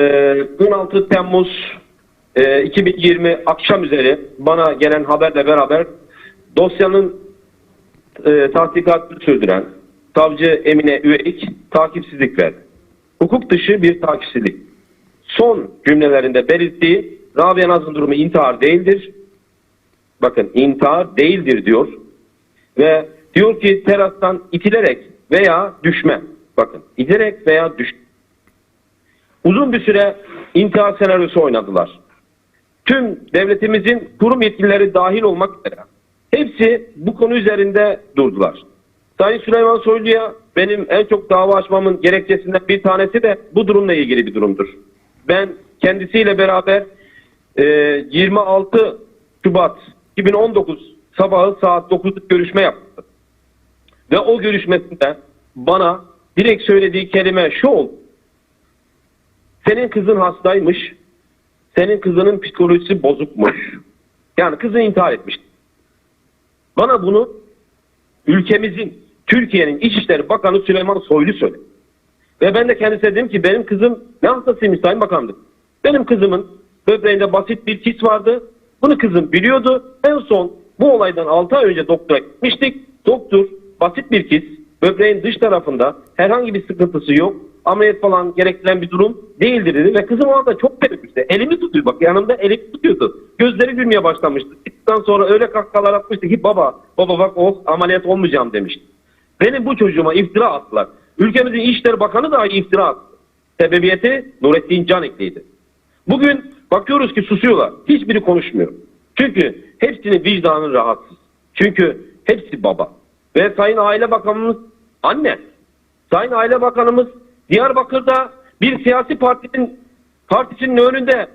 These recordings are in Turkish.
Ee, 16 Temmuz e, 2020 akşam üzeri bana gelen haberle beraber dosyanın e, tahkikatını sürdüren savcı Emine Üvelik takipsizlik verdi. Hukuk dışı bir takipsizlik. Son cümlelerinde belirttiği Rabia Naz'ın durumu intihar değildir. Bakın intihar değildir diyor. Ve diyor ki terastan itilerek veya düşme. Bakın itilerek veya düş. Uzun bir süre intihar senaryosu oynadılar. Tüm devletimizin kurum yetkilileri dahil olmak üzere hepsi bu konu üzerinde durdular. Sayın Süleyman Soylu'ya benim en çok dava açmamın gerekçesinden bir tanesi de bu durumla ilgili bir durumdur. Ben kendisiyle beraber e, 26 Şubat 2019 sabahı saat 9'da görüşme yaptık. Ve o görüşmesinde bana direkt söylediği kelime şu oldu. Senin kızın hastaymış. Senin kızının psikolojisi bozukmuş. Yani kızı intihar etmiş. Bana bunu ülkemizin, Türkiye'nin İçişleri Bakanı Süleyman Soylu söyledi. Ve ben de kendisine dedim ki benim kızım ne hastasıymış Sayın Bakanlık. Benim kızımın böbreğinde basit bir kis vardı. Bunu kızım biliyordu. En son bu olaydan 6 ay önce doktora gitmiştik. Doktor basit bir kis, böbreğin dış tarafında herhangi bir sıkıntısı yok. Ameliyat falan gerektiren bir durum değildir dedi. Ve kızım o anda çok tereddütte. Elimi tutuyor bak yanımda elimi tutuyordu. Gözleri gülmeye başlamıştı. Çıktıktan sonra öyle kahkahalar atmıştı ki baba, baba bak o ameliyat olmayacağım demişti. Benim bu çocuğuma iftira attılar. Ülkemizin İçişleri Bakanı dahi iftira attı. Sebebiyeti Nurettin Canikli'ydi. Bugün bakıyoruz ki susuyorlar. Hiçbiri konuşmuyor. Çünkü hepsinin vicdanı rahatsız. Çünkü hepsi baba. Ve Sayın Aile Bakanımız anne. Sayın Aile Bakanımız Diyarbakır'da bir siyasi partinin partisinin önünde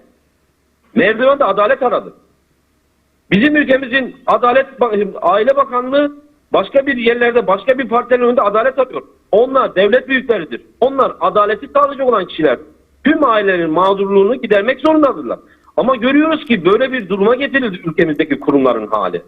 merdivende adalet aradı. Bizim ülkemizin Adalet Aile Bakanlığı başka bir yerlerde başka bir partinin önünde adalet arıyor. Onlar devlet büyükleridir. Onlar adaleti sağlayacak olan kişiler. Tüm ailelerin mağdurluğunu gidermek zorundadırlar. Ama görüyoruz ki böyle bir duruma getirildi ülkemizdeki kurumların hali.